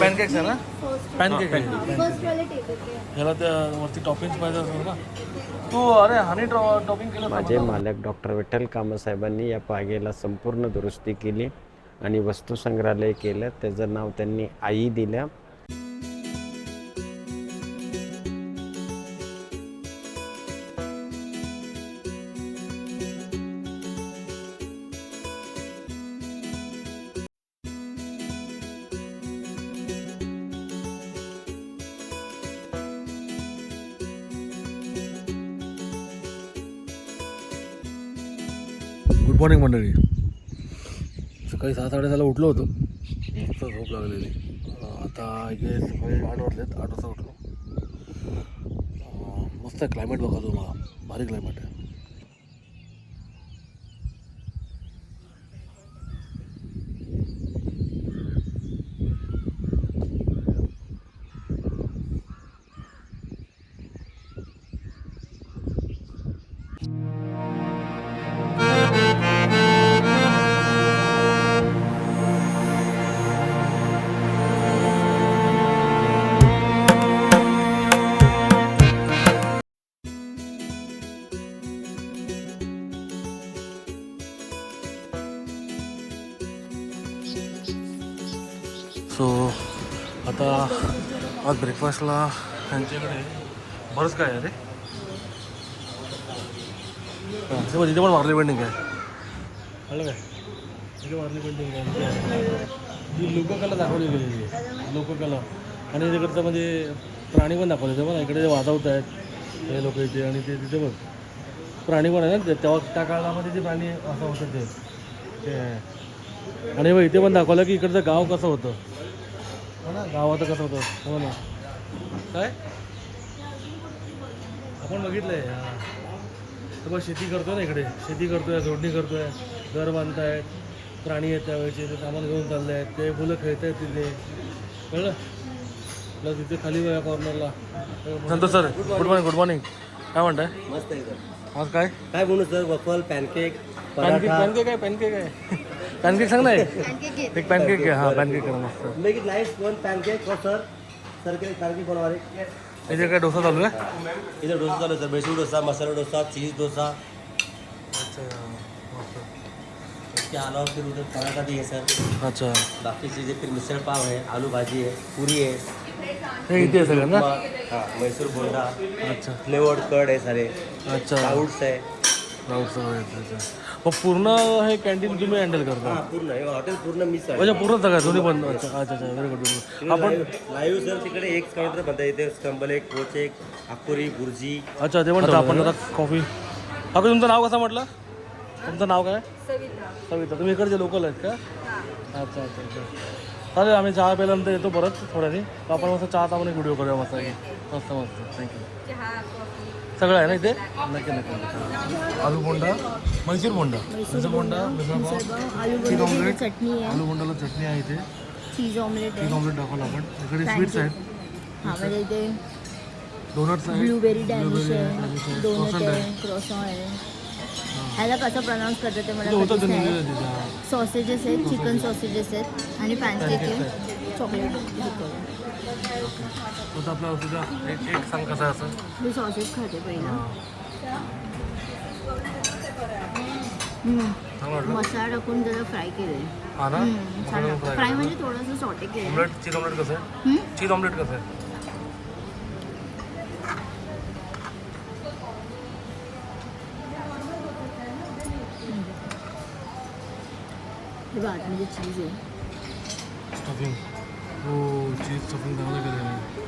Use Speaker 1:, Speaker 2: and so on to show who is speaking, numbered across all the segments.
Speaker 1: Pancakes आहे ना? Pancake ह्याला त्या वरती टॉपिंग पाहिजे असेल ना? तू अरे हनी टॉपिंग केलं
Speaker 2: माझे मालक डॉक्टर विठ्ठल कामसाहेबांनी या बागेला संपूर्ण दुरुस्ती केली आणि वस्तू संग्रहालय केलं. त्याचं नाव त्यांनी आई दिलं.
Speaker 1: मॉर्निंग मंडळी. सकाळी सात साडेसहाला उठलो होतो. मस्त झोप लागलेली. अं, आता इथे सकाळी आठ वाजलेत आठ वाजता उठलो. अं, मस्त आहे क्लायमेट बघा तुम्हाला. भारी क्लायमेट आहे. ब्रेकफास्टला त्यांच्याकडे. बरंच काय आहे रे. हां, तिथे इथे पण वारली पेंटिंग आहे. कळलं काय? तिथे वारली पेंटिंग आहे. ही लोककला दाखवली गेलेली आहे. लोककला. आणि तिकडचं म्हणजे प्राणी पण दाखवले बघा. इकडे जे वाजवत आहेत हे लोक इथे आणि ते तिथे बघ. प्राणी पण आहे ना ते तेव्हा त्या काळामध्ये ते प्राणी असं होतं ते. ते. आणि मग इथे पण दाखवलं की इकडचं गाव कसं होतं. हो ना गावाचं कसं होतं? हो ना. काय? आपण बघितलंय हा. तर बघ शेती करतोय ना इकडे. शेती करतोय जोडणी करतोय. घर बांधतायत प्राणी आहेत त्यावेळेचे ते सामान घेऊन चालले आहेत ते मुलं खेळत आहेत तिथे. कळलं? प्लस तिथे खाली वया कॉर्नरला Santosh sir good morning good morning काय म्हणताय?
Speaker 3: मस्त एकदम
Speaker 1: आज काय?
Speaker 3: काय म्हणू sir? Waffle pancake
Speaker 1: pancake
Speaker 3: paratha.
Speaker 1: Pancake आहे पॅनकेक आहे. पॅनकेक सांग ना एक.
Speaker 4: पॅनकेक
Speaker 1: आहे. हां पॅनकेक करा मस्त.
Speaker 3: Make it nice one pancake sir sir K pancake बनवा रहे
Speaker 1: इथे काय डोसा चालू आहे
Speaker 3: इधर डोसा चालू है sir. Basic dosa masala dosa cheese dosa. इसके अलावा फिर उधर पराठा भी है सर।
Speaker 1: अच्छा।
Speaker 3: बाकी चीज़ें फिर मिसल पाव है आलू भाजी है पूरी है।
Speaker 1: हे इथे आहे सगळं ना
Speaker 3: हाँ मैसूर बोंडा।
Speaker 1: अच्छा।
Speaker 3: फ्लेवर्ड कर्ड है सारे
Speaker 1: अच्छा।
Speaker 3: फ्राउट्स है।
Speaker 1: राऊत सगळं येतं, अच्छा. मग पूर्ण हे कॅन्टीन तुम्ही हँडल करता.
Speaker 3: हाँ पूर्ण हे हॉटेल पूर्ण मिस आहे.
Speaker 1: म्हणजे पूर्ण सगळं दोन्ही पण अच्छा अच्छा अच्छा व्हेरी गुड आपण
Speaker 3: लाईव्ह सर तिकडे एक काउंटर बनता येते स्टंबल एक कोच एक आकुरी बुर्जी.
Speaker 1: अच्छा ते म्हणतो आपण जरा कॉफी काका तुमचं नाव कसं म्हटलं? तुमचं नाव काय? सविता. तुम्ही इकडचे लोकल आहेत का? अच्छा अच्छा अच्छा. चालेल आम्ही चहा प्यायल्यानंतर येतो परत थोड्याने आपण मस्त चहाचा पण एक व्हिडिओ करूया मस्त. मस्त मस्त. थँक्यू सगळं आहे ना इथे? नक्की नक्की आलू बोंडा मैसूर बोंडा. मैसूर बोंडा चीज ऑमलेट
Speaker 4: चटणी आहे.
Speaker 1: आलू बोंडाला चटणी आहे इथे.
Speaker 4: चीज ऑमलेट
Speaker 1: चीज ऑमलेट दाखवलं आपण. इकडे स्वीट्स आहेत.
Speaker 4: हा म्हणजे इथे
Speaker 1: डोनट्स आहेत.
Speaker 4: ब्लूबेरी डॅनिश आहे डोनट आहे.
Speaker 1: आहे.
Speaker 4: ह्याला कसं प्रोनाऊन्स करतात ते मला सॉसेजेस आहेत चिकन सॉसेजेस आहेत. आणि पॅनकेक आहे. चॉकलेट
Speaker 1: होतं आपलं तुझं एक एक सांग कसं आहे असं
Speaker 4: मी सॉसेस खाते पहिला
Speaker 1: हां.
Speaker 4: हम्म.
Speaker 1: चांगलं वाटलं
Speaker 4: मसाला टाकून जरा फ्राय केले
Speaker 1: हा ना
Speaker 4: छान फ्राय म्हणजे थोडंसं सॉटे केलं
Speaker 1: ऑमलेट चीज ऑमलेट कसं आहे चीज ऑमलेट कसं आहे
Speaker 4: हे बघ आतमध्ये चीज आहे
Speaker 1: स्टफिंग हो चीज स्टफिंग चांगलं केलं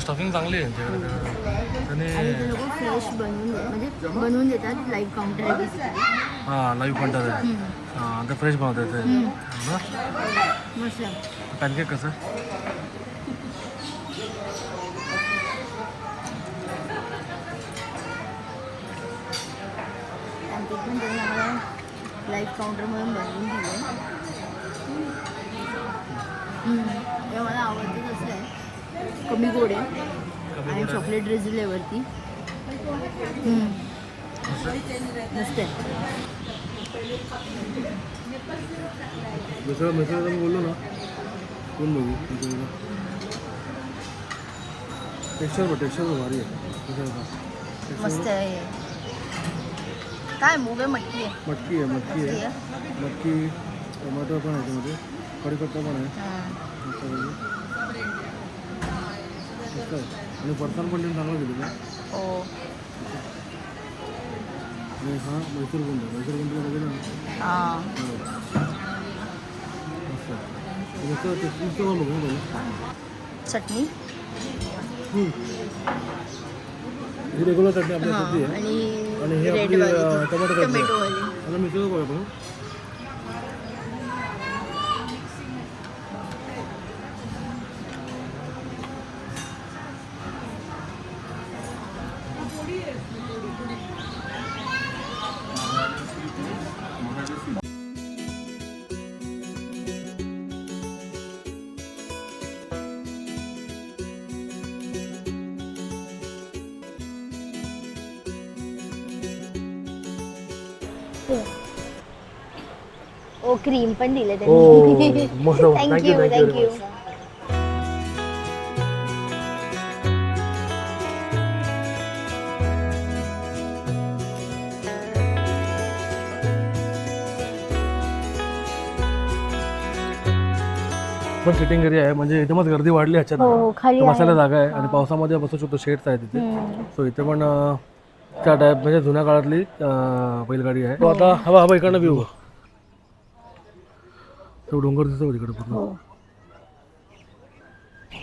Speaker 1: स्टफिंग चांगली आहे त्याने
Speaker 4: बनवून म्हणजे देतात लाईव्ह काउंटर
Speaker 1: हां लाईव्ह कंटर आहे हां ते फ्रेश बनवतात ते. पॅनकेक कसं
Speaker 4: लाईव्ह काउंटरमधून बनवून दिलं हे मला आवडतं कसं आहे? कमी गोड आहे. आणि चॉकलेट ड्रिझल आहे वरती. मस्त आहे.
Speaker 1: मिसळ बोललो ना कोण बघू टेक्स्चर टेक्स्चर भारी आहे.
Speaker 4: मस्त आहे. काय मूव आहे. मटकी आहे
Speaker 1: मटकी आहे. मटकी आहे. मटकी टोमॅटो पण आहे त्यामध्ये. कढीपत्ता पण आहे.
Speaker 4: हां.
Speaker 1: मस्त आहे. मस्त आहे आणि फरसाण पण त्यांनी चांगलं दिलेलं आहे.
Speaker 4: हो.
Speaker 1: आणि हा मैसूर गुंड मैसूर गुंड बघितलं ना?
Speaker 4: हां.
Speaker 1: हो. मस्त आहे. नुसतं ते पण बघू
Speaker 4: चटणी?
Speaker 1: ही रेग्युलर चटणी आपल्या
Speaker 4: हां.
Speaker 1: आहे.
Speaker 4: आणि
Speaker 1: आणि हे
Speaker 4: रेड
Speaker 1: आपली
Speaker 4: वाली.
Speaker 1: अं, टोमॅटो चटणी
Speaker 4: टोमॅटो
Speaker 1: आहे.
Speaker 4: वाली.
Speaker 1: आता मिसळ पाव आपण?
Speaker 4: ओ क्रीम पण दिले
Speaker 1: हो
Speaker 4: त्यांनी थँक्यू थँक्यू
Speaker 1: पण सिटिंग एरिया आहे म्हणजे एकदमच गर्दी वाढली
Speaker 4: हो
Speaker 1: ह्याच्यात
Speaker 4: खाली
Speaker 1: बसायला जागा आहे आणि पावसामध्ये बसू शकतो शेड्स आहे तिथे. सो इथे पण अं, त्या टाईप म्हणजे जुन्या काळातली अं, बैलगाडी आहे. तो आता हवा हवा इकडनं व्ह्यू तो डोंगर दिसतो तिकडे पूर्ण?
Speaker 4: हो.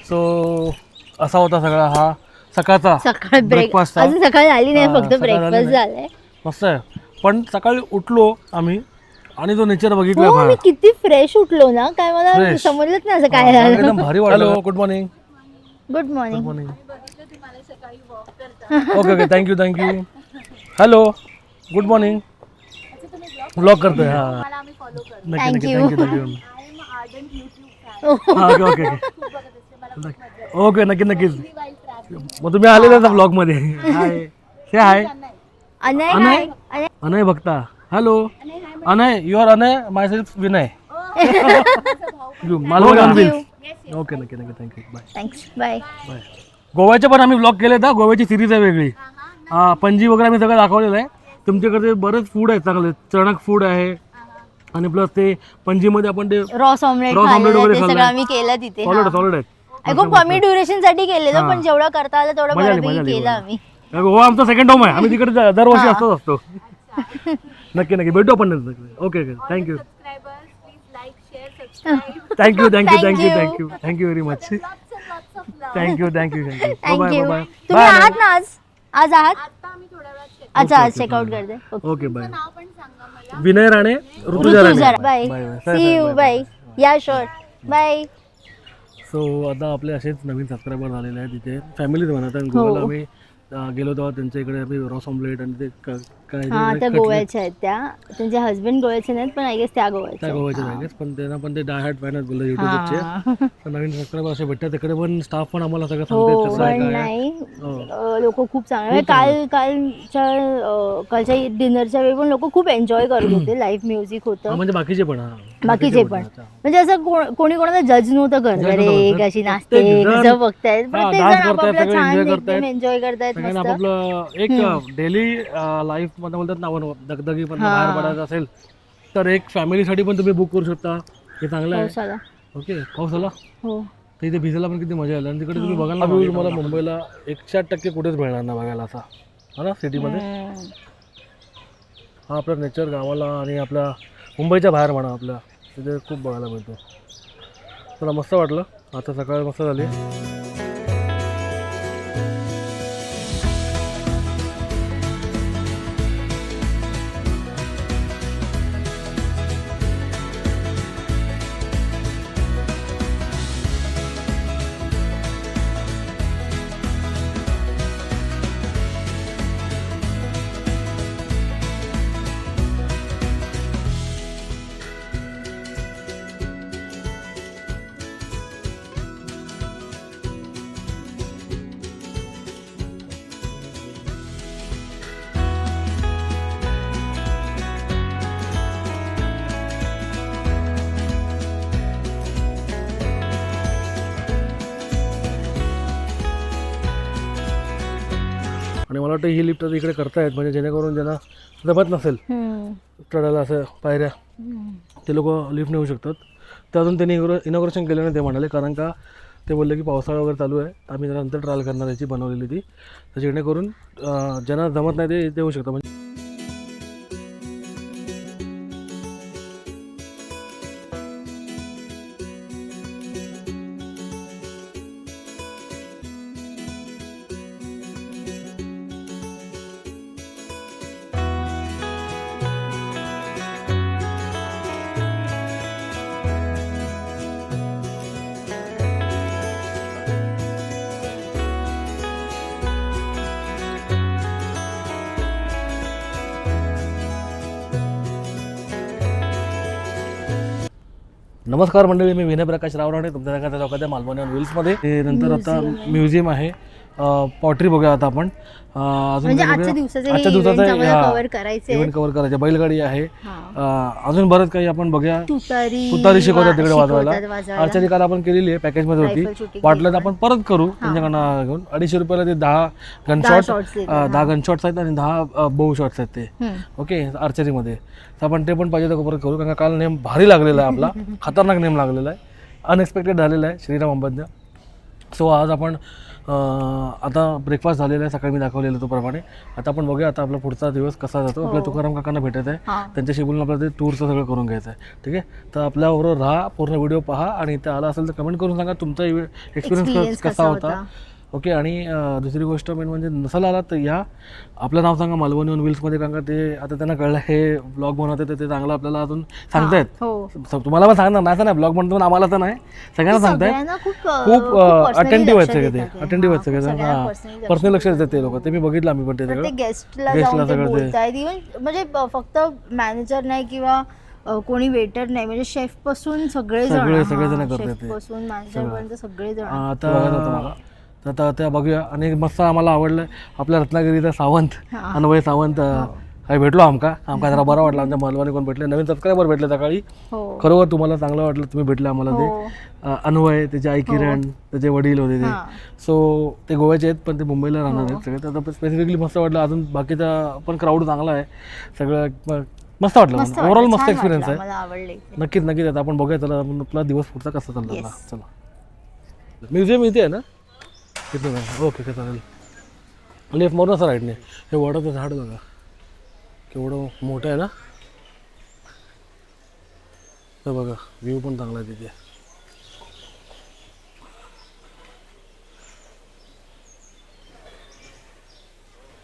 Speaker 1: सो असा होता सगळा हा सकाळचा
Speaker 4: सकाळ ब्रेक
Speaker 1: Breakfast हा?
Speaker 4: अजून सकाळी झाली नाही
Speaker 1: हा,
Speaker 4: फक्त
Speaker 1: सकाळ झाली
Speaker 4: ब्रेकफास्ट
Speaker 1: नाही.
Speaker 4: झालाय.
Speaker 1: मस्त आहे. पण सकाळी उठलो आम्ही आणि जो नेचर बघितला
Speaker 4: हो
Speaker 1: बाहेर
Speaker 4: मी किती फ्रेश उठलो ना. काय मला
Speaker 1: Fresh.
Speaker 4: समजलंच नाही असं काय झालं.
Speaker 1: एकदम भारी वाटलं. Good morning
Speaker 4: good
Speaker 1: good
Speaker 4: morning
Speaker 1: morning okay okay thank you thank you hello good morning blog करतोय हा. नक्की नक्की
Speaker 4: Thank you.
Speaker 1: Thank you thank you okay okay okay नक्की नक्कीच मग तुम्ही आलेला ब्लॉगमध्ये हाय
Speaker 4: अनय
Speaker 1: अनय?
Speaker 4: हाय. अनय
Speaker 1: अनय बघता hello Anay you are Anay myself Vinay Malvan unveil okay नक्की नक्की thank you bye
Speaker 4: thanks bye
Speaker 1: bye गोव्याचे पण आम्ही ब्लॉग केले तर गोव्याची सिरीज आहे वेगळी. हा पणजी वगैरे आम्ही सगळं दाखवलेलं आहे. तुमच्याकडे बरेच फूड आहेत चांगले. चणक फूड आहे. आणि प्लस ते पणजीमध्ये आपण ते
Speaker 4: रॉस ऑमलेट
Speaker 1: omelette
Speaker 4: खाल्लेलं
Speaker 1: वगैरे
Speaker 4: ते सगळं
Speaker 1: खाल्लंय.
Speaker 4: आम्ही केलं तिथे
Speaker 1: सॉलिड सॉलिड आहेत
Speaker 4: हा. खूप कमी ड्युरेशनसाठी केलेलं
Speaker 1: हा.
Speaker 4: पण जेवढं करता आलं तेवढं
Speaker 1: मजा आली, मजा
Speaker 4: बऱ्यापैकी
Speaker 1: आली,
Speaker 4: केलं
Speaker 1: मजा
Speaker 4: आम्ही.
Speaker 1: गोवा आमचा सेकंड होम आहे. आम्ही तिकडे द- दरवर्षी असतोच असतो. नक्की नक्की. भेटू आपण okay okay thank you thank you thank you thank you
Speaker 4: Thank you.
Speaker 1: Thank you thank you very much thank you thank you thank you
Speaker 4: thank you
Speaker 1: bye
Speaker 4: तुम्ही आहात ना आज? आज आहात? अच्छा आज चेकआउट करते. Okay.
Speaker 1: Okay bye Vinay Rane Rutuja Rane.
Speaker 4: Bye
Speaker 1: bye
Speaker 4: see you bye या शोर बाय
Speaker 1: सो आता आपले असेच नवीन सबस्क्रायबर झालेले आहेत तिथे फॅमिलीच म्हणत आणि गोव्याला आम्ही गेलो तेव्हा त्यांच्या इकडे आम्ही रॉस ऑमलेट आणि ते क- काय ते
Speaker 4: हा त्या गोव्याच्या आहेत त्या. त्यांचे हस्बंड गोव्याचे नाहीत पण आय गेस त्या गोव्याच्या
Speaker 1: त्या
Speaker 4: आहेत.
Speaker 1: गोव्याचे नाही पण त्यांना पण ते डाय हॅट फॅन आहेत बोलले युट्यूबचे
Speaker 4: हा.
Speaker 1: नवीन असे भेटतात तिकडे पण स्टाफ पण आम्हाला सगळं
Speaker 4: हो
Speaker 1: सांगतात कसं आहे
Speaker 4: पण
Speaker 1: काय आहे.
Speaker 4: नाही. लोक खूप चांगले काल कालच्या अं, कालच्या डिनरच्या वेळी पण लोक खूप एन्जॉय करत होते. लाईव्ह म्युझिक
Speaker 1: हा,
Speaker 4: होतं
Speaker 1: म्हणजे बाकीचे पण हा.
Speaker 4: बाकीचे पण.
Speaker 1: अच्छा.
Speaker 4: म्हणजे असं कोण- कोणी कोणाला जज नव्हतं करत.
Speaker 1: Judge
Speaker 4: अरे. कशी नाचते
Speaker 1: प्रत्येक जण-
Speaker 4: कसं बघतायत.
Speaker 1: हा,
Speaker 4: प्रत्येक
Speaker 1: dance
Speaker 4: जण
Speaker 1: करतायत,
Speaker 4: आपापलं
Speaker 1: सगळे
Speaker 4: छान
Speaker 1: enjoy
Speaker 4: एकदम
Speaker 1: करतायत.
Speaker 4: एन्जॉय करतायत
Speaker 1: सगळ्यांना
Speaker 4: मस्त.
Speaker 1: आपापलं एक डेली लाईफ मध्ये बोलतात ना दगदगी पण
Speaker 4: हा.
Speaker 1: बाहेर पडायचं असेल तर एक फॅमिलीसाठी पण तुम्ही बुक करू शकता. हे चांगलं आहे.
Speaker 4: पावसाला
Speaker 1: ओके पाऊस आला?
Speaker 4: हो.
Speaker 1: तर इथे भिजायला पण किती मजा आली. आणि तिकडे तुम्ही बघायला व्ह्यू तुम्हाला मुंबईला एकशे आठ टक्के कुठेच मिळणार ना बघायला असा. हा ना सिटीमध्ये
Speaker 4: हम्म.
Speaker 1: हा आपलं नेचर गावाला आणि आपल्या मुंबईच्या बाहेर म्हणा आपल्या. तिथे खूप बघायला मिळतो. चला मस्त वाटलं. आता सकाळ मस्त झाली. आणि मला वाटतं ही लिफ्ट आता इकडे करतायत म्हणजे जेणेकरून ज्यांना जमत नसेल. चढायला असं पायऱ्या. ते लोक लिफ्ट नेऊ शकतात ते अजून त्यांनी इनॉग्रेशन केलं नाही ते म्हणाले कारण का ते बोलले की पावसाळा वगैरे चालू आहे आम्ही नंतर ट्रायल करणार याची बनवलेली ती तर जेणेकरून ज्यांना जमत नाही ते ते होऊ शकतं म्हणजे नमस्कार मंडळी मी विनय प्रकाश रावराणे. तुमच्या सगळ्यांच्या लोकांच्या मालवणी व्हील्समध्ये नंतर आता म्युझियम आहे. पॉटरी बघूया आता आपण. अजून
Speaker 4: म्हणजे आजच्या? दिवसाचे करायचे
Speaker 1: करायचे बैलगाडी आहे. अजून बरंच काही आपण बघूया.
Speaker 4: तुतारी
Speaker 1: शिकवतात तिकडे वाजवायला. आर्चरी काल आपण केलेली आहे पॅकेजमध्ये
Speaker 4: Rifle
Speaker 1: होती वाटलं तर आपण परत करू. त्यांच्याकडनं घेऊन. अडीचशे रुपयाला ते दहा गनशॉट दहा गनशॉट्स आहेत आणि दहा बो शॉट्स आहेत ते. ओके? आर्चरीमध्ये तर आपण ते पण पाहिजे तर परत करू. कारण काल नेम भारी लागलेला आहे आपला. खतरनाक नेम लागलेला आहे. अनएक्सपेक्टेड झालेला आहे. श्रीराम अंबज्ञ सो आज आपण आता ब्रेकफास्ट झालेला आहे सकाळी मी दाखवलेलं तो प्रमाणे आता आपण बघूया आता आपला पुढचा दिवस कसा जातो. आपल्या तुकाराम काकांना भेटत आहे.
Speaker 4: हा.
Speaker 1: त्यांच्याशी बोलून आपल्याला ते टूरचं सगळं करून घ्यायचं आहे. ठीक आहे? तर आपल्याबरोबर राहा पूर्ण व्हिडिओ पहा आणि इथे आला असेल तर कमेंट करून सांगा तुमचा एक्सपिरियन्स कसा होता. ओके आणि दुसरी गोष्ट मेन म्हणजे नसाल आला तर या आपलं नाव सांगा मालवणी ऑन व्हील्समध्ये कारण का ते आता त्यांना कळलं हे ब्लॉग बनवते तर ते चांगलं आपल्याला अजून सांगतायत.
Speaker 4: हो
Speaker 1: तुम्हाला पण सांगणार नाही ब्लॉग बनतो पण आम्हाला तर नाही. सगळ्यांना सांगतायत.
Speaker 4: सगळ्यांना खूप
Speaker 1: अटेंटिव्ह आहेत सगळे ते. अटेंटिव्ह आहेत
Speaker 4: हा,
Speaker 1: सगळे हां.
Speaker 4: लक्ष
Speaker 1: पर्सनल लक्ष देतात. ते लोक. ते मी बघितलं आम्ही पण ते सगळं.
Speaker 4: गेस्टला
Speaker 1: सगळं ते-
Speaker 4: म्हणजे फक्त मॅनेजर नाही किंवा कोणी वेटर नाही. म्हणजे शेफपासून सगळे जण
Speaker 1: सगळे- सगळेजण करतात
Speaker 4: शेफ
Speaker 1: ते.
Speaker 4: पासून मॅनेजर पर्यंत सगळे जण
Speaker 1: आता तर आता त्या बघूया. आणि मस्त आम्हाला आवडलं. आपल्या रत्नागिरीचा सावंत अनवय सावंत काही भेटलो आमका. आमका जरा बरा वाटला. आमच्या मालवानी कोण भेटले? नवीन सबस्क्रायबर भेटले सकाळी.
Speaker 4: हो.
Speaker 1: खरोखर तुम्हाला चांगलं वाटलं. तुम्ही भेटले आम्हाला ते.
Speaker 4: हो.
Speaker 1: अन्वय त्याचे आई किरण त्याचे वडील होते ते.
Speaker 4: हा.
Speaker 1: सो ते गोव्याचे आहेत पण ते मुंबईला राहणार आहेत सगळे. तर आता स्पेसिफिकली मस्त वाटलं. अजून बाकीचा पण क्राऊड चांगला आहे. सगळं मस्त वाटलं ओव्हरऑल मस्त एक्सपिरियन्स आहे. नक्कीच नक्कीच. आता आपण बघूया चला आपला दिवस पुढचा कसा चालला. चला. म्युझियम इथे आहे ना? तिथे का ओके ओके चालेल लेफ्ट मोर ना राईटने हे वडाचं झाड बघा. केवढं मोठं आहे ना? तर बघा व्ह्यू पण चांगला आहे तिथे.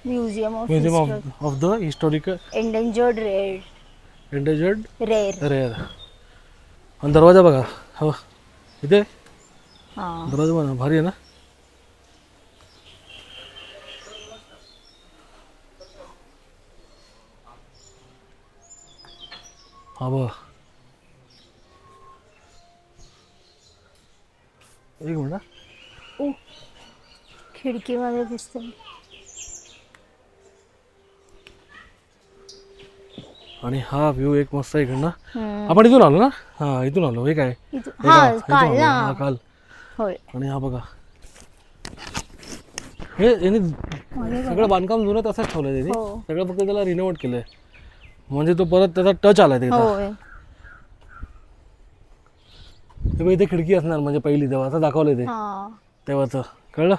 Speaker 4: Museum of
Speaker 1: museum of of the historical
Speaker 4: endangered red
Speaker 1: endangered
Speaker 4: rare
Speaker 1: rare आणि दरवाजा बघा. हो इथे?
Speaker 4: हा.
Speaker 1: दरवाजा बघा भारी आहे ना? बघ एक मिनिट.
Speaker 4: ओ खिडकीमध्ये दिसते
Speaker 1: आणि हा व्ह्यू एक मस्त आहे इकडनं. आपण इथून आलो ना हा इथून आलो हे काय हे?
Speaker 4: हा काल
Speaker 1: आलो.
Speaker 4: ना
Speaker 1: काल
Speaker 4: होय
Speaker 1: आणि हा बघा हे यांनी सगळं बांधकाम जुनं तसंच ठेवलंय त्यांनी
Speaker 4: हो.
Speaker 1: सगळं फक्त त्याला रिनोव्हेट केलंय म्हणजे तो परत त्याचा टच आलाय त्याचा
Speaker 4: होय.
Speaker 1: ते बघ, इथे खिडकी असणार म्हणजे पहिली तेव्हा असं दाखवलंय ते.
Speaker 4: हा.
Speaker 1: तेव्हाच. कळलं?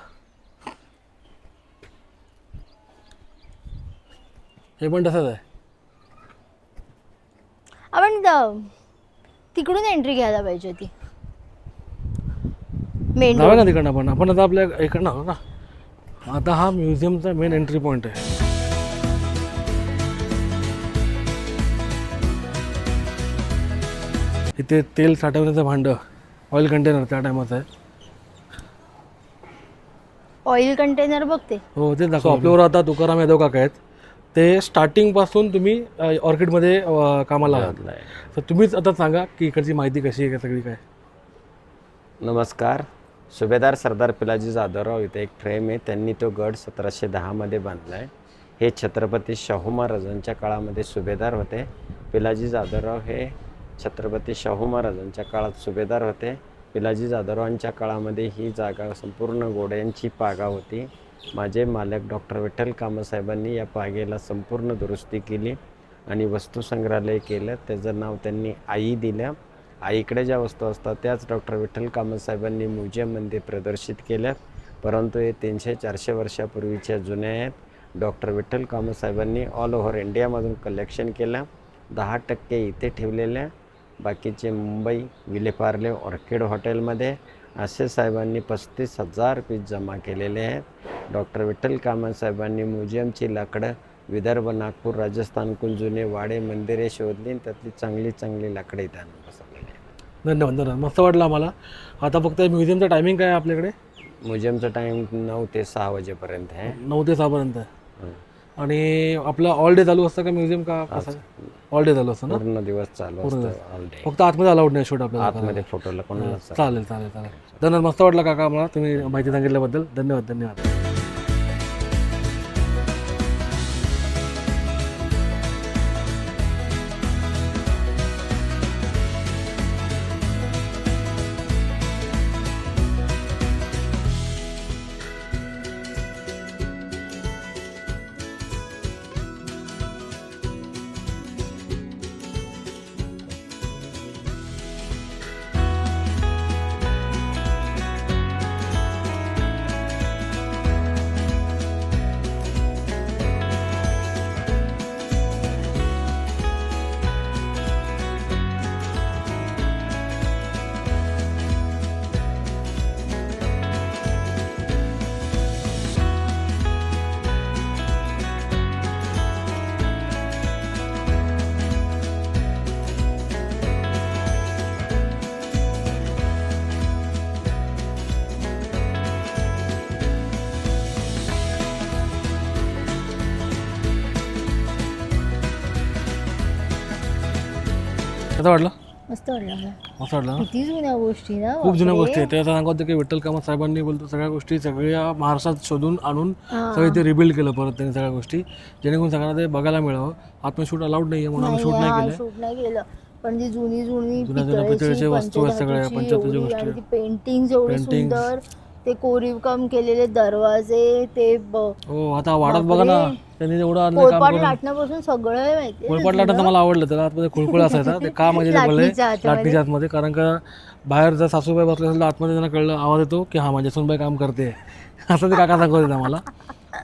Speaker 1: हे पण तसंच आहे.
Speaker 4: आपण द- तिकडून एंट्री घ्यायला पाहिजे ती मेन
Speaker 1: जाऊया ना तिकडनं आपण. आपण आता आपल्या इकडनं आलो ना. आता हा म्युझियमचा मेन एंट्री पॉईंट आहे. इथे तेल साठवण्याचं भांडं ऑइल कंटेनर त्या टायमाचं आहे
Speaker 4: ऑइल कंटेनर बघते.
Speaker 1: हो ते दाखव आपल्यावर आता तुकाराम यादव काका आहेत. ते स्टार्टिंगपासून तुम्ही अ, ऑर्किडमध्ये अ, कामाला आहात. तर तुम्हीच आता सांगा की इकडची माहिती कशी आहे का सगळी काय?
Speaker 2: नमस्कार. सुभेदार सरदार पिलाजी जाधवराव इथे एक फ्रेम आहे. त्यांनी तो गड सतराशे दहामध्ये बांधला आहे हे छत्रपती शाहू महाराजांच्या काळामध्ये सुभेदार होते. पिलाजी जाधवराव हे छत्रपती शाहू महाराजांच्या काळात सुभेदार होते. पिलाजी जाधवरावांच्या काळामध्ये ही जागा संपूर्ण घोड्यांची पागा होती. माझे मालक डॉक्टर विठ्ठल कामसाहेबांनी या पागेला संपूर्ण दुरुस्ती केली आणि वस्तू संग्रहालय केलं. त्याचं नाव त्यांनी आई दिलं. आईकडे ज्या वस्तू असतात त्याच डॉक्टर विठ्ठल कामसाहेबांनी म्युझियममध्ये प्रदर्शित केल्या. परंतु हे तीनशे चारशे वर्षापूर्वीच्या जुन्या आहेत. डॉक्टर विठ्ठल कामसाहेबांनी ऑल ओव्हर इंडियामधून कलेक्शन केलं. दहा टक्के इथे ठेवलेल्या बाकीचे मुंबई विलेपार्ले ऑर्किड हॉटेलमध्ये असे साहेबांनी पस्तीस हजार पीस जमा केलेले आहेत. डॉक्टर विठ्ठल कामत साहेबांनी म्युझियमची लाकडं विदर्भ नागपूर राजस्थानकडून जुने वाडे मंदिरे शोधली त्यातली चांगली चांगली लाकडं इथं आणून बसवलेली आहेत.
Speaker 1: धन्यवाद धन्यवाद. मस्त वाटलं आम्हाला. आता फक्त म्युझियमचा टायमिंग काय आहे आपल्याकडे?
Speaker 2: म्युझियमचा टाईम नऊ ते सहा वाजेपर्यंत आहे.
Speaker 1: नऊ ते सहापर्यंत. आहे. आणि आपलं ऑल डे चालू असतं का म्युझियम का कसं? ऑल डे चालू असतं ना?
Speaker 2: पूर्ण दिवस चालू असतं डे
Speaker 1: फक्त आतमध्ये अलाउड नाही शूट आपल्याला
Speaker 2: आतमध्ये फोटोला कोणाला
Speaker 1: चालेल चालेल चालेल. धन्यवाद. मस्त वाटलं काका आम्हाला. तुम्ही माहिती सांगितल्याबद्दल. धन्यवाद धन्यवाद. कसं वाटलं?
Speaker 4: मस्त वाटलं मला.
Speaker 1: मस्त वाटलं ना?
Speaker 4: किती जुन्या गोष्टी ना
Speaker 1: खूप जुन्या. गोष्टी आहेत. त्या सांगत होते की विठ्ठल कामत साहेबांनी बोलतो सगळ्या गोष्टी सगळ्या महाराष्ट्रात शोधून आणून. सगळे ते रिबिल्ड केलं परत त्यांनी सगळ्या गोष्टी. जेणेकरून सगळ्यांना ते बघायला मिळावं. आतमध्ये शूट अलाउड नाही आहे म्हणून आम्ही शूट नाही केलं.
Speaker 4: शूट नाही केलं. पण जी जुनी जुनी
Speaker 1: जुन्या जुन्या पितळेच्या वस्तू आहेत सगळ्या,
Speaker 4: एवढी
Speaker 1: गोष्टी
Speaker 4: पेंटिंग एवढी. सुंदर. ते कोरीव काम केलेले दरवाजे ते ब-
Speaker 1: हो आता वाढत बघा ना. त्यांनी एवढं आणलं काम
Speaker 4: पोळपाट
Speaker 1: करून
Speaker 4: लाटण्यापासून सगळं आहे माहिती
Speaker 1: पोळपाट लाटा तर मला आवडलं त्याला आतमध्ये खुळखुळ असायचा ते का म्हणजे ते बोलले
Speaker 4: लाटणीच्या आतमध्ये.
Speaker 1: लाटणीच्या आतमध्ये कारण का बाहेर जर सासूबाई बसले असेल तर आतमध्ये त्यांना कळलं आवाज येतो की हा माझ्या सुनबाई काम करते. असं ते काका सांगत होते आम्हाला.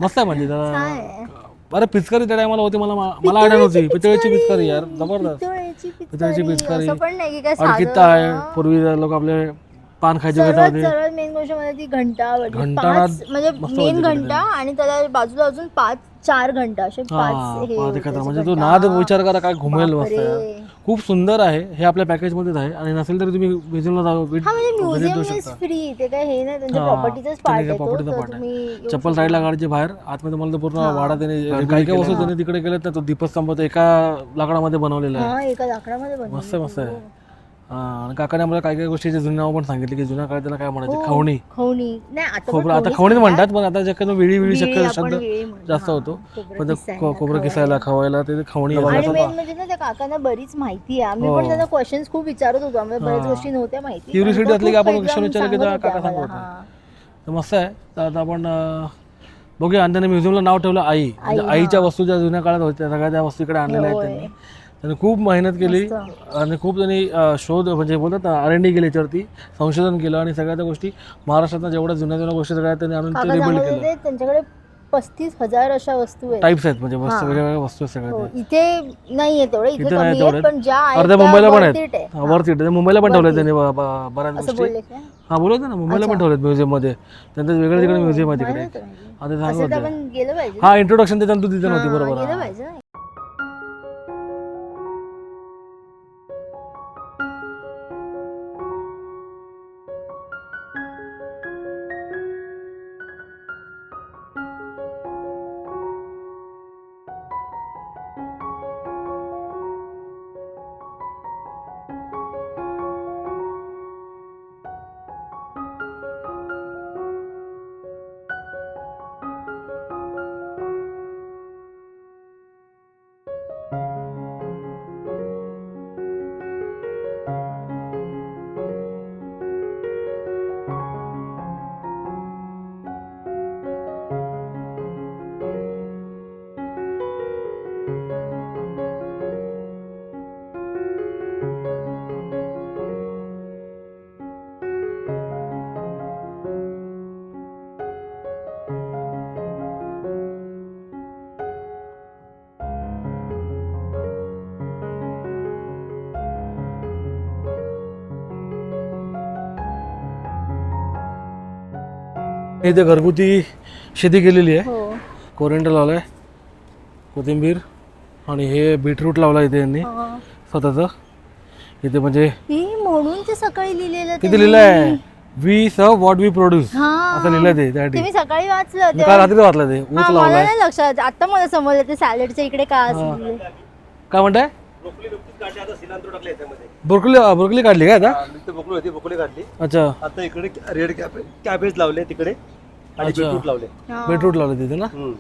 Speaker 1: मस्त आहे म्हणजे त्याला अरे पिचकारी त्या टायमाला होती मला मला आठवण होती. पितळेची पिचकारी. यार जबरदस्त.
Speaker 4: पितळेची
Speaker 1: पितळेची
Speaker 4: पिचकारी.
Speaker 1: पिचकारी
Speaker 4: असं पण नाही की काय
Speaker 1: अडकित्ता आहे. पूर्वी लोक आपले पान खायचे
Speaker 4: सर्वात मेन गोष्ट म्हणजे ती घंटा आवडली.
Speaker 1: घंटा
Speaker 4: पाच म्हणजे
Speaker 1: मस्त
Speaker 4: मेन
Speaker 1: वाजली
Speaker 4: घंटा आणि त्याला बाजूला अजून पाच चार घंटा असे
Speaker 1: हा
Speaker 4: पाच हे
Speaker 1: पाच
Speaker 4: होते.
Speaker 1: एकत्र
Speaker 4: असे
Speaker 1: म्हणजे तो. नाद विचार करा काय घुमेल मस्त
Speaker 4: बापरे.
Speaker 1: यार. खूप सुंदर आहे. हे आपल्या पॅकेजमध्येच आहे. आणि नसेल तरी तुम्ही म्युझियमला जाऊ भेट
Speaker 4: हा म्हणजे
Speaker 1: visit
Speaker 4: म्युझियम
Speaker 1: देऊ
Speaker 4: इज
Speaker 1: शकता.
Speaker 4: फ्री ते काय हे नाही त्यांच्या
Speaker 1: हा,
Speaker 4: प्रॉपर्टीचाच
Speaker 1: त्यांनी
Speaker 4: पार्ट आहे तो
Speaker 1: property चा
Speaker 4: तर
Speaker 1: part आहे.
Speaker 4: तुम्ही येऊ
Speaker 1: चप्पल साईडला काढायची बाहेर आतमध्ये मला तर पूर्ण वाडा त्याने काही काही वस्तू त्याने तिकडे केल्यात ना तो दीपस्तंभ तो एका लाकडामध्ये बनवलेला आहे.
Speaker 4: हा एका लाकडामध्ये बनवलं.
Speaker 1: मस्त आहे, मस्त आहे. आणि काकाने मला काही काही गोष्टीचे जुने नाव पण सांगितले की जुन्या काळात त्याला काय म्हणायचे? खवणी.
Speaker 4: खवणी. नाही आता
Speaker 1: खोबरं आता
Speaker 4: खवणीच म्हणतात.
Speaker 1: पण आता शक्यतो वेळी वेळी शक्य शब्द. जास्त
Speaker 4: हा,
Speaker 1: होतो.
Speaker 4: खोबरं
Speaker 1: पण ते खो- खोबरं किसायला खवायला ते खवणी
Speaker 4: मेन म्हणजे ना त्या काकांना बरीच माहिती आहे. आम्ही
Speaker 1: हो.
Speaker 4: पण त्यांना क्वेश्चन्स खूप विचारत होतो. आम्हाला बऱ्याच गोष्टी नव्हत्या माहिती.
Speaker 1: Curiosity असली की आपण question विचारलं की
Speaker 4: सांगत
Speaker 1: त्या
Speaker 4: होते
Speaker 1: काका
Speaker 4: आम्हाला,
Speaker 1: सांगत
Speaker 4: हा.
Speaker 1: तर मस्त आहे. तर आता आपण अं, बघूया. आणि त्याने म्युझियमला नाव ठेवलं आई. म्हणजे आईच्या वस्तू ज्या जुन्या काळात होत्या त्या सगळ्या त्या वस्तू इकडे आणलेल्या आहेत. त्यांनी. त्यांनी खूप मेहनत केली आणि खूप त्यांनी शोध म्हणजे बोलतात ना आर एन डी केली याच्यावरती संशोधन केलं आणि सगळ्या त्या गोष्टी महाराष्ट्रात जेवढ्या जुन्या जुन्या गोष्टी सगळ्या त्यांनी आणून ते रिबिल्ड केलं
Speaker 4: त्यांच्याकडे पस्तीस हजार अशा वस्तू आहेत.
Speaker 1: टाईप्स आहेत म्हणजे मस्त वेगळ्या वस्तू आहेत सगळ्या
Speaker 4: हो. इथे नाहीये तेवढं इथे
Speaker 1: नाही तेवढे.
Speaker 4: पण ज्या आहेत
Speaker 1: अर्ध्या मुंबईला पण आहेत. हा, वरती आहेत. मुंबईला पण ठेवले त्यांनी बऱ्याच गोष्टी. हा बोलत ना मुंबईला पण ठेवलेत म्युझियममध्ये. त्यांचं वेगळं तिकडे म्युझियम आहे तिकडे.
Speaker 4: माहिती.
Speaker 1: हा ते हा इंट्रोडक्शन त्याच्यानं तू तिथे नव्हती
Speaker 4: हा,
Speaker 1: बरोबर. इथे घरगुती शेती केलेली आहे.
Speaker 4: हो.
Speaker 1: कोरिंडर लावलाय. कोथिंबीर आणि हे बीटरूट लावला इथे यांनी.
Speaker 4: हा.
Speaker 1: स्वतःचं. इथे म्हणजे
Speaker 4: हे म्हणून ते सकाळी लिहिलेलं
Speaker 1: किती
Speaker 4: त्यांनी.
Speaker 1: लिहिलंय? वी सर्व वॉट वी प्रोड्यूस
Speaker 4: हा.
Speaker 1: असं लिहिलंय ते त्यासाठी.
Speaker 4: सकाळी वाचलं
Speaker 1: मी
Speaker 4: तेव्हा-
Speaker 1: काल रात्री वाचलं ते. ऊस
Speaker 4: हा, मला
Speaker 1: लावलाय.
Speaker 4: नाही लक्षात. आता मला समजलं ते सॅलडच्या इकडे का असं
Speaker 1: हा.
Speaker 4: लिहिलंय.
Speaker 1: काय म्हणताय?
Speaker 3: काढली आता सिलांत्रो टाकले त्यामध्ये
Speaker 1: ब्रोकली ब्रोकली काढली काय आता?
Speaker 3: नुसतं ब्रोकली होती काढली.
Speaker 1: अच्छा.
Speaker 3: आता इकडे रेड कॅबेज कॅबेज लावले तिकडे आणि
Speaker 1: अच्छा.
Speaker 3: बीटरूट लावले.
Speaker 4: हा.
Speaker 1: बीटरूट लावलं तिथे ना?
Speaker 3: हम्म.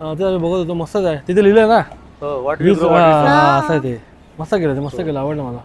Speaker 1: हा, ते आम्ही बघत होतो मस्तच आहे. तिथे लिहिलंय ना?
Speaker 3: हो
Speaker 1: वीस हा, हा, असं आहे ते. मस्त केलं ते मस्त केलं आवडलं मला.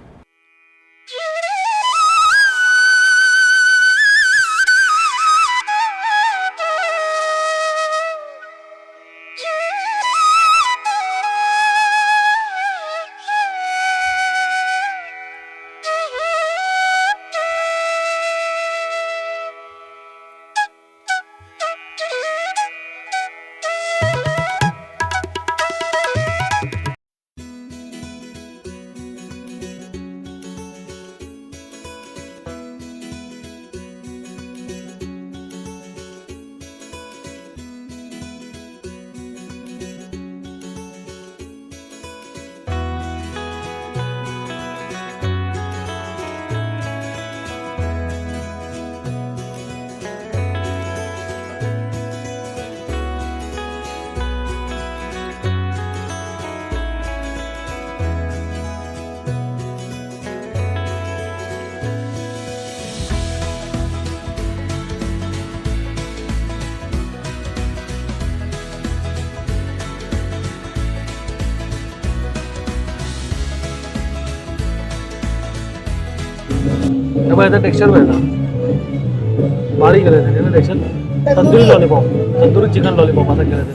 Speaker 1: त्यामुळे याचा टेक्स्चर पाहिजे बारीक केलं त्याने texture tandoori lollipop tandoori chicken lollipop असं केलं त्याने.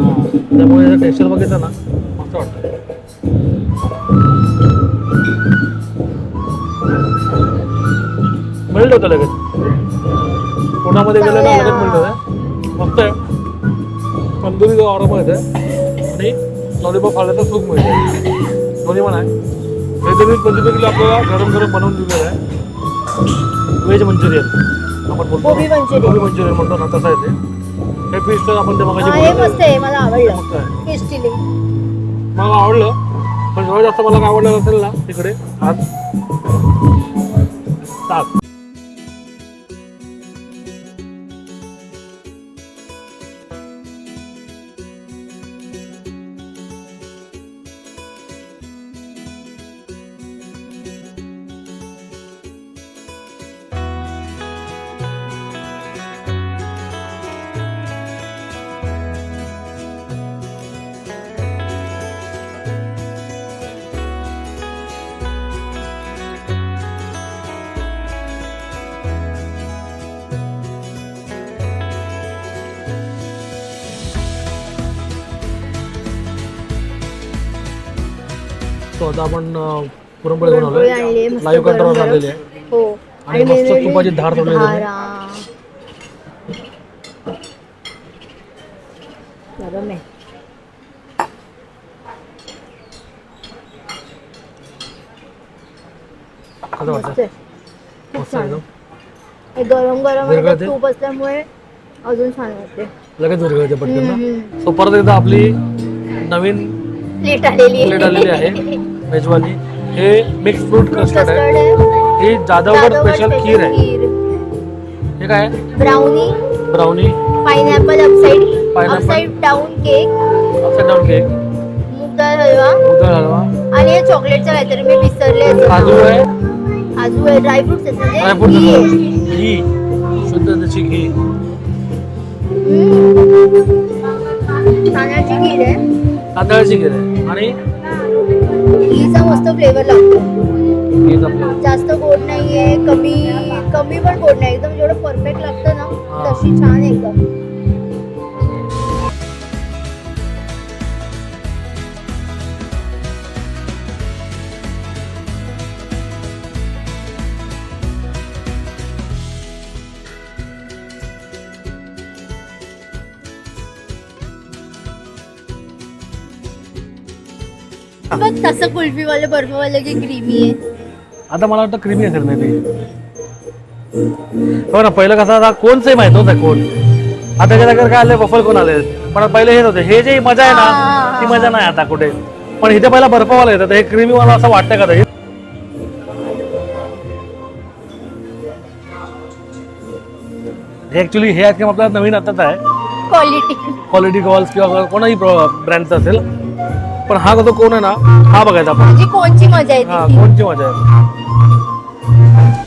Speaker 1: हां त्यामुळे याचं टेक्स्चर बघितलं ना मस्त वाटतं. मिळत होतं लगेच. पुण्यामध्ये गेलं ना लगेच मिळत होतं. मस्त आहे. तंदुरी ऑर्डर पण येते आणि लॉलीपॉप खाल्लं तर सूप मिळते दोन्ही पण आहे. हे तरी पंचवीस आपल्याला गरम गरम बनवून दिलेलं आहे? Veg Manchurian. आपण बोलतो.
Speaker 4: गोबी. मंचुरियन.
Speaker 1: गोबी मंचुरियन म्हणतो ना तसं आहे ते. हे पीस तर आपण ते मगाशी
Speaker 4: हे
Speaker 1: बोललो
Speaker 4: मस्त आहे मला आवडलं. फिश चिली
Speaker 1: मला आवडलं पण सगळ्यात जास्त मला काय आवडलं असेल ना तिकडे आज. ताक तो आता आपण पुरणपोळी
Speaker 4: आणली मस्त
Speaker 1: लाईव्ह कंट्रोल. आणलेली आहे.
Speaker 4: हो.
Speaker 1: आणि मस्त तुपाची धार
Speaker 4: गरम आहे.
Speaker 1: कसं
Speaker 4: मस्त
Speaker 1: वाटतं
Speaker 4: आहे. खूप
Speaker 1: मस्त
Speaker 4: छान.
Speaker 1: एकदम.
Speaker 4: हे गरम गरम
Speaker 1: वेगळं
Speaker 4: आहे,
Speaker 1: ते?
Speaker 4: तूप असल्यामुळे अजून छान वाटते.
Speaker 1: लगेच विरघळते पटकन ना.
Speaker 4: हम्म.
Speaker 1: सो परत एकदा आपली नवीन
Speaker 4: आलेली
Speaker 1: प्लेट आलेली आहे. मेजवानी हे मिक्स फ्रूट कस्टर्ड आहे. ही जाधवगड स्पेशल खीर आहे. हे काय? आहे
Speaker 4: brownie
Speaker 1: brownie
Speaker 4: pineapple upside
Speaker 1: Pineapple.
Speaker 4: Upside down cake
Speaker 1: upside down cake
Speaker 4: मूग डाळ हलवा
Speaker 1: उदळ हलवा
Speaker 4: आणि हे चॉकलेटचं काहीतरी मी विसरले
Speaker 1: काजू आहे.
Speaker 4: काजू आहे. ड्रायफ्रुट्स आहेत म्हणजे घी आहे.
Speaker 1: घी. शुद्ध त्याची घी.
Speaker 4: तांदळाची खीर आहे.
Speaker 1: तांदळाची खीर आहे. आणि?
Speaker 4: घीचा मस्त फ्लेवर लागतो. जास्त गोड नाहीये कमी कमी पण गोड नाही एकदम जेवढं परफेक्ट लागतं ना
Speaker 1: हा.
Speaker 4: तशी छान एकदम. बघ तसं कुल्फीवाले बर्फवाले की क्रीमी आहे.
Speaker 1: आता मला वाटतं क्रीमी असेल नाही ते हो ना पहिलं कसं आता कोणचंही माहीत नव्हतं कोण? आता त्याच्या जागेवर काय आले बफल कोण आले? पण पहिले हेच होते. हे जे मजा आहे ना ती मजा नाही आता कुठे. पण इथे पहिला बर्फवाला येतात हे क्रीमीवाला असं वाटतं का ते? हे ऍक्च्युली हे आईस्क्रीम आपल्याला नवीन आताच आहे.
Speaker 4: क्वालिटी
Speaker 1: क्वालिटी कॉल्स किंवा कोणाही ब्रँडचा असेल पण हा कसं कोण आहे ना? हा बघायचा आपण.
Speaker 4: म्हणजे कोणची मजा
Speaker 1: हा
Speaker 4: येते
Speaker 1: कोणची मजा आहे?